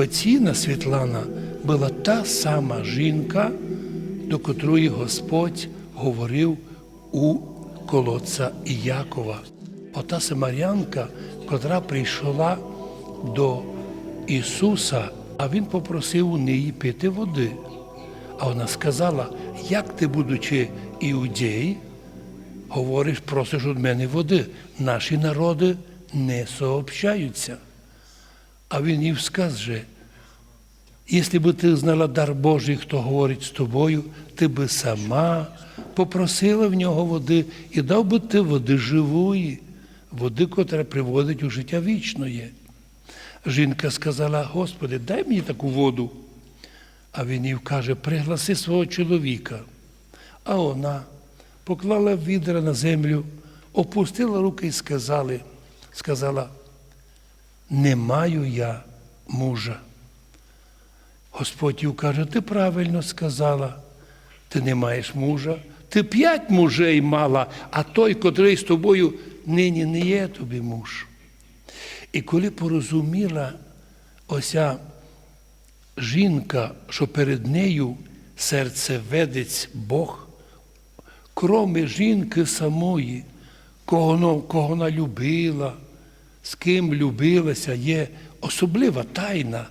Фаціна Світлана була та сама жінка, до котрої Господь говорив у колодця Іякова. Ота Самарянка, котра прийшла до Ісуса, а Він попросив у неї пити води. А вона сказала, як ти, будучи іудей, говориш, просиш від мене води. Наші народи не сообщаються. А він їй скаже, якщо б ти знала дар Божий, хто говорить з тобою, ти би сама попросила в нього води і дав би ти води живої, води, котра приводить у життя вічне. Жінка сказала, Господи, дай мені таку воду. А він їй каже, пригласи свого чоловіка. А вона поклала відра на землю, опустила руки і сказала, не маю я мужа. Господь їй каже, ти правильно сказала, ти не маєш мужа, ти п'ять мужей мала, а той, котрий з тобою нині не є тобі муж. І коли порозуміла ося жінка, що перед нею серцеведець Бог, кроме жінки самої, кого вона, любила, з ким любилася, є особлива тайна.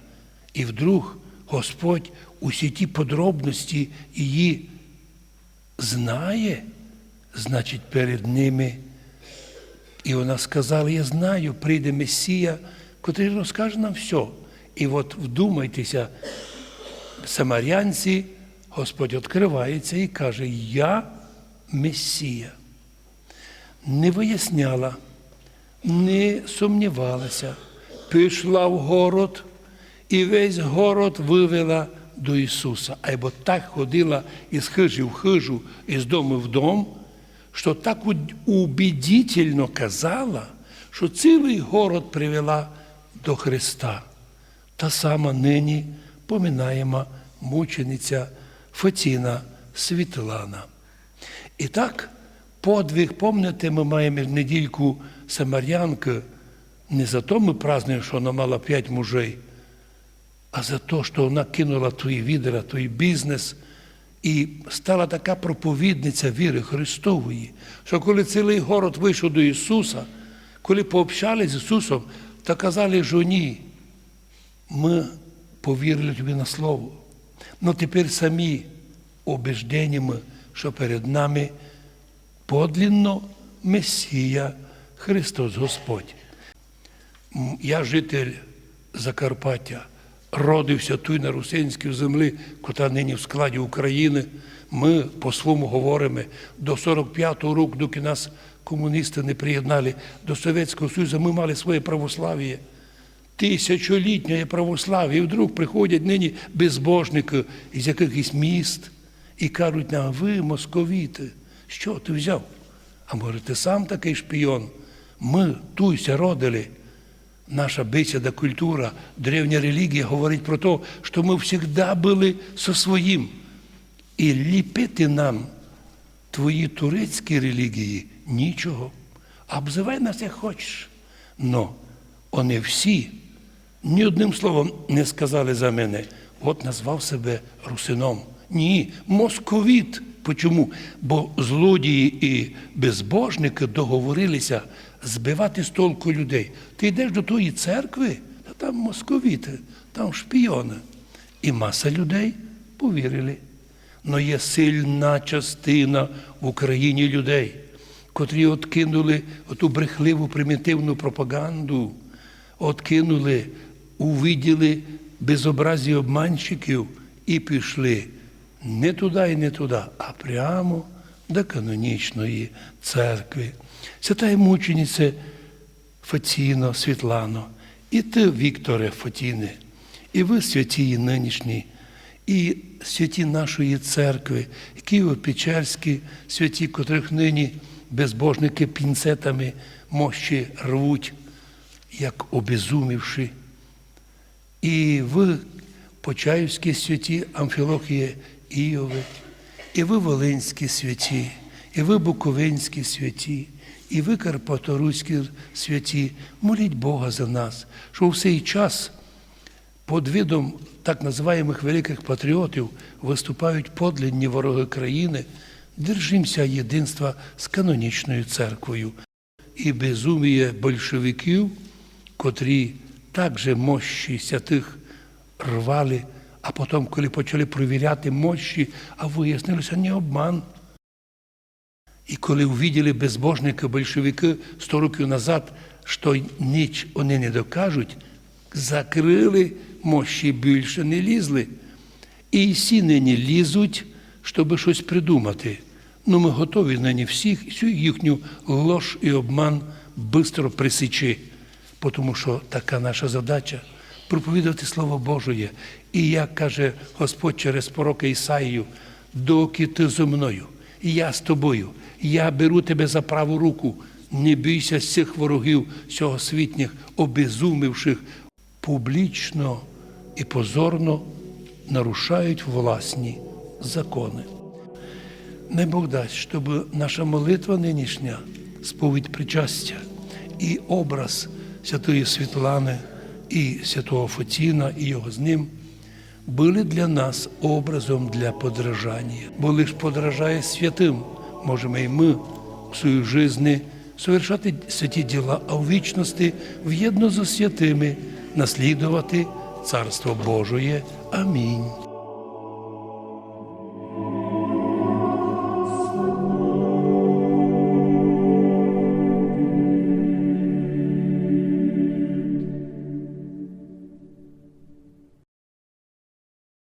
І вдруг Господь усі ті подробності її знає, значить, перед ними. І вона сказала: Я знаю, прийде Месія, котрий розкаже нам все. І от вдумайтеся, самарянці, Господь відкривається і каже, Я Месія. Не виясняла, не сумнівалася, пішла в город і весь город вивела до Ісуса. Або так ходила із хижі в хижу, із дому в дом, що так убедительно казала, що цілий город привела до Христа. Та сама нині поминаємо мучениця Фатіна Світлана. І так, подвиг, пам'ятаєте, ми маємо недільку Самарянки, не за то ми празднуємо, що вона мала п'ять мужей, а за те, що вона кинула твої відра, твій бізнес і стала така проповідниця віри Христової, що коли цілий город вийшов до Ісуса, коли пообщались з Ісусом, то казали жоні, ми повірили тобі на Слово. Ну тепер самі убежденнями, що перед нами подлинно Месія Христос Господь. Я житель Закарпаття, родився тут на Русинській землі, котра нині в складі України. Ми по-своєму говоримо до 45-го року, доки нас комуністи не приєднали до Совєтського Союзу, ми мали своє православ'я. Тисячолітнє православ'я. І вдруг приходять нині безбожники із якихось міст і кажуть нам, ви московіти, що ти взяв? А може, ти сам такий шпіон? Ми туйся родили. Наша бесіда, культура, древня релігія говорить про те, що ми завжди були со своїм. І ліпити нам твої турецькі релігії нічого. Обзивай нас як хочеш. Но вони всі ні одним словом не сказали за мене. От назвав себе русином. Ні, московіт. Почому? Бо злодії і безбожники договорилися збивати з толку людей. Ти йдеш до тої церкви, та там московіти, там шпіони. І маса людей повірили. Но є сильна частина в Україні людей, котрі откинули оту брехливу примітивну пропаганду, откинули, увиділи безобразі обманщиків і пішли не туди і не туди, а прямо до канонічної церкви. Свята мучениця Фатіно, Світлано, і ти, Вікторе Фатіне, і ви святі нинішні, і святі нашої церкви, Києво-Печерські святі, котрих нині безбожники пінцетами мощі рвуть, як обезумівши. І ви, Почаївські святі Амфілохія Іови, і ви Волинські святі, і ви Буковинські святі, і ви Карпаторуські святі, моліть Бога за нас, що в цей час під видом так називаємих великих патріотів виступають подлинні вороги країни, держимося єдинства з канонічною церквою. І безуміє большевиків, котрі також мощі святих рвали, а потім, коли почали провіряти мощі, а вияснилося не обман. І коли увиділи безбожники большевики 100 років назад, що ніч вони не докажуть, закрили мощі більше не лізли. І всі нині лізуть, щоб щось придумати. Ну, ми готові нині всіх, всю їхню лож і обман швидко присічи, тому що така наша задача проповідувати Слово Божє. І як каже Господь через пророка Ісаїю, доки ти зо мною, я з тобою, я беру тебе за праву руку, не бійся з цих ворогів сьогосвітніх, обезумівших, публічно і позорно нарушають власні закони. Не Бог дасть, щоб наша молитва нинішня, сповідь причастя і образ святої Світлани і святого Фоціна, і його з ним були для нас образом для подражання. Бо лиш подражає святим, можемо і ми в своїй житті совершати святі діла, а в вічності в'єдно зі святими наслідувати Царство Божоє. Амінь.